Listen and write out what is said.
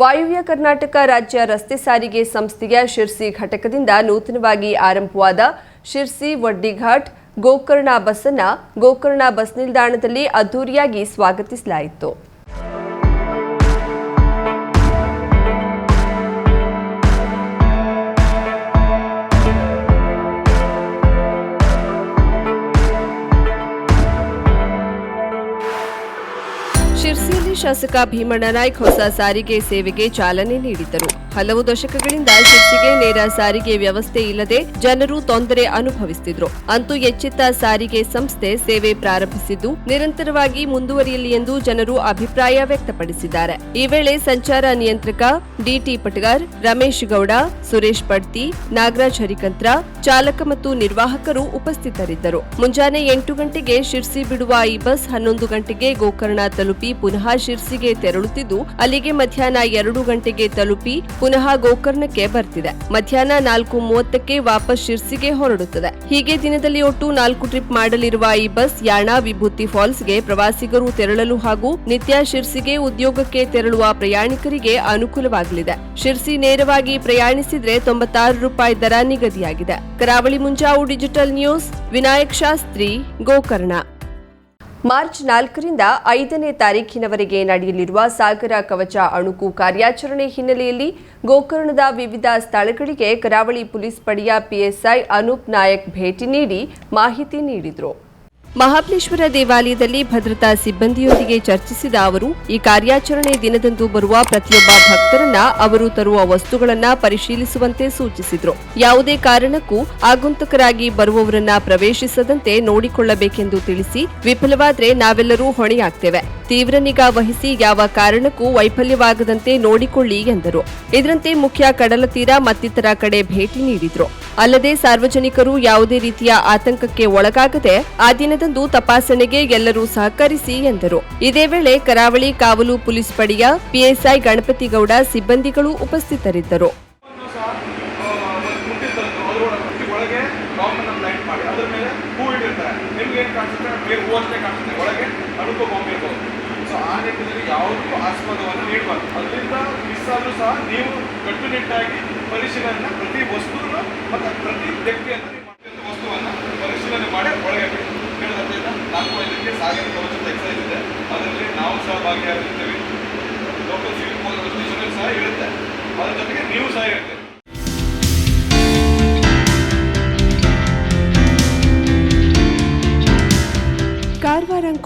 ವಾಯುವ್ಯ ಕರ್ನಾಟಕ ರಾಜ್ಯ ರಸ್ತೆ ಸಾರಿಗೆ ಸಂಸ್ಥೆಯ ಶಿರ್ಸಿ ಘಟಕದಿಂದ ನೂತನವಾಗಿ ಆರಂಭವಾದ ಶಿರ್ಸಿ ವಡ್ಡಿಘಾಟ್ ಗೋಕರ್ಣ ಬಸ್ ಅನ್ನ ಗೋಕರ್ಣ ಬಸ್ ನಿಲ್ದಾಣದಲ್ಲಿ ಅದ್ದೂರಿಯಾಗಿ ಸ್ವಾಗತಿಸಲಾಯಿತು. ಶಿರ್ಸಿಯಲ್ಲಿ ಶಾಸಕ ಭೀಮಣ್ಣ ನಾಯ್ಕ್ ಹೊಸ ಸಾರಿಗೆ ಸೇವೆಗೆ ಚಾಲನೆ ನೀಡಿದ್ದರು. ಹಲವು ದಶಕಗಳಿಂದ ಶಿರ್ಸಿಗೆ ನೇರ ಸಾರಿಗೆ ವ್ಯವಸ್ಥೆ ಇಲ್ಲದೆ ಜನರು ತೊಂದರೆ ಅನುಭವಿಸುತ್ತಿದ್ರು ಅಂತೂ ಎಚ್ಚೆತ್ತ ಸಾರಿಗೆ ಸಂಸ್ಥೆ ಸೇವೆ ಪ್ರಾರಂಭಿಸಿದ್ದು ನಿರಂತರವಾಗಿ ಮುಂದುವರಿಯಲಿ ಎಂದು ಜನರು ಅಭಿಪ್ರಾಯ ವ್ಯಕ್ತಪಡಿಸಿದ್ದಾರೆ. ಈ ವೇಳೆ ಸಂಚಾರ ನಿಯಂತ್ರಕ ಡಿಟಿ ಪಟ್ಗಾರ್, ರಮೇಶ್ ಗೌಡ, ಸುರೇಶ್ ಪಡ್ತಿ, ನಾಗರಾಜ್ ಹರಿಕಂತ್ರ, ಚಾಲಕ ಮತ್ತು ನಿರ್ವಾಹಕರು ಉಪಸ್ಥಿತರಿದ್ದರು. ಮುಂಜಾನೆ ಎಂಟು ಗಂಟೆಗೆ ಶಿರ್ಸಿ ಬಿಡುವ ಈ ಬಸ್ ಹನ್ನೊಂದು ಗಂಟೆಗೆ ಗೋಕರ್ಣ ತಲುಪಿ ಪುನಃ ಶಿರ್ಸಿಗೆ ತೆರಳುತ್ತಿದ್ದು, ಅಲ್ಲಿಗೆ ಮಧ್ಯಾಹ್ನ ಎರಡು ಗಂಟೆಗೆ ತಲುಪಿ ಪುನಃ ಗೋಕರ್ಣಕ್ಕೆ ಬರ್ತಿದೆ. ಮಧ್ಯಾಹ್ನ ನಾಲ್ಕು ಮೂವತ್ತಕ್ಕೆ ವಾಪಸ್ ಶಿರ್ಸಿಗೆ ಹೊರಡುತ್ತದೆ. ಹೀಗೆ ದಿನದಲ್ಲಿ ಒಟ್ಟು ನಾಲ್ಕು ಟ್ರಿಪ್ ಮಾಡಲಿರುವ ಈ ಬಸ್ ಯಾಣ ವಿಭೂತಿ ಫಾಲ್ಸ್ಗೆ ಪ್ರವಾಸಿಗರು ತೆರಳಲು ಹಾಗೂ ನಿತ್ಯ ಶಿರ್ಸಿಗೆ ಉದ್ಯೋಗಕ್ಕೆ ತೆರಳುವ ಪ್ರಯಾಣಿಕರಿಗೆ ಅನುಕೂಲವಾಗಲಿದೆ. ಶಿರ್ಸಿ ನೇರವಾಗಿ ಪ್ರಯಾಣಿಸಿದ್ರೆ ತೊಂಬತ್ತಾರು ರೂಪಾಯಿ ದರ ನಿಗದಿಯಾಗಿದೆ. Karavali Munjavu digital news, Vinayak Shastri, Gokarna. March ನಾಲ್ಕರಿಂದ ಐದನೇ ತಾರೀಖಿನವರೆಗೆ ನಡೆಯಲಿರುವ ಸಾಗರ ಕವಚ ಅಣುಕು ಕಾರ್ಯಾಚರಣೆ ಹಿನ್ನೆಲೆಯಲ್ಲಿ ಗೋಕರ್ಣದ ವಿವಿಧ ಸ್ಥಳಗಳಿಗೆ ಕರಾವಳಿ ಪೊಲೀಸ್ ಪಡೆಯ ಪಿಎಸ್ಐ ಅನೂಪ್ ನಾಯಕ್ ಭೇಟಿ ನೀಡಿ ಮಾಹಿತಿ ನೀಡಿದರು. ಮಹಾಬಲೇಶ್ವರ ದೇವಾಲಯದಲ್ಲಿ ಭದ್ರತಾ ಸಿಬ್ಬಂದಿಯೊಂದಿಗೆ ಚರ್ಚಿಸಿದ ಅವರು, ಈ ಕಾರ್ಯಾಚರಣೆ ದಿನದಂದು ಬರುವ ಪ್ರತಿಯೊಬ್ಬ ಭಕ್ತರನ್ನ ಅವರು ತರುವ ವಸ್ತುಗಳನ್ನ ಪರಿಶೀಲಿಸುವಂತೆ ಸೂಚಿಸಿದರು. ಯಾವುದೇ ಕಾರಣಕ್ಕೂ ಆಗುಂತಕರಾಗಿ ಬರುವವರನ್ನ ಪ್ರವೇಶಿಸದಂತೆ ನೋಡಿಕೊಳ್ಳಬೇಕೆಂದು ತಿಳಿಸಿ, ವಿಫಲವಾದರೆ ನಾವೆಲ್ಲರೂ ಹೊಣೆಯಾಗ್ತೇವೆ. ತೀವ್ರ ನಿಗಾ ವಹಿಸಿ ಯಾವ ಕಾರಣಕ್ಕೂ ವೈಫಲ್ಯವಾಗದಂತೆ ನೋಡಿಕೊಳ್ಳಿ ಎಂದರು. ಇದರಂತೆ ಮುಖ್ಯ ಕಡಲ ತೀರ ಮತ್ತಿತರ ಕಡೆ ಭೇಟಿ ನೀಡಿದ್ರು. ಅಲ್ಲದೆ ಸಾರ್ವಜನಿಕರು ಯಾವುದೇ ರೀತಿಯ ಆತಂಕಕ್ಕೆ ಒಳಗಾಗದೆ ಆ ದಿನದಂದು ತಪಾಸಣೆಗೆ ಎಲ್ಲರೂ ಸಹಕರಿಸಿ ಎಂದರು. ಇದೇ ವೇಳೆ ಕರಾವಳಿ ಕಾವಲು ಪೊಲೀಸ್ ಪಡೆಯ ಪಿಎಸ್ಐ ಗಣಪತಿಗೌಡ ಸಿಬ್ಬಂದಿಗಳು ಉಪಸ್ಥಿತರಿದ್ದರು. ನಿಟ್ಟಿನಲ್ಲಿ ಯಾವುದಕ್ಕೂ ಆಸ್ಪದವನ್ನು ನೀಡಬಾರ್ದು. ಅದರಿಂದ ಮಿಸ್ ಆದರೂ ಸಹ ನೀವು ಕಟ್ಟುನಿಟ್ಟಾಗಿ ಪರಿಶೀಲನೆ ಪ್ರತಿ ವಸ್ತುವನ್ನು ಮತ್ತು ಪ್ರತಿ ವ್ಯಕ್ತಿಯನ್ನು ಪ್ರತಿಯೊಂದು ವಸ್ತುವನ್ನು ಪರಿಶೀಲನೆ ಮಾಡಿ ಒಳಗೆ ಬಿಡಿ ಹೇಳಿದ ನಾಲ್ಕು ಐದಕ್ಕೆ ಸಾಗರ ಕವಚದ ಎಕ್ಸೈಸ್ ಇದೆ. ಅದರಲ್ಲಿ ನಾವು ಸಹ ಭಾಗಿಯಾಗಿರ್ತೇವೆ ಲೋಕಲ್ ಸಿವಿಲ್ ಪೊಲೀಸ್ ಸ್ಟೇಷನಲ್ಲಿ ಸಹ ಇರುತ್ತೆ. ಅದರ ಜೊತೆಗೆ ನೀವು ಸಹ ಇರ್ತೀರಿ.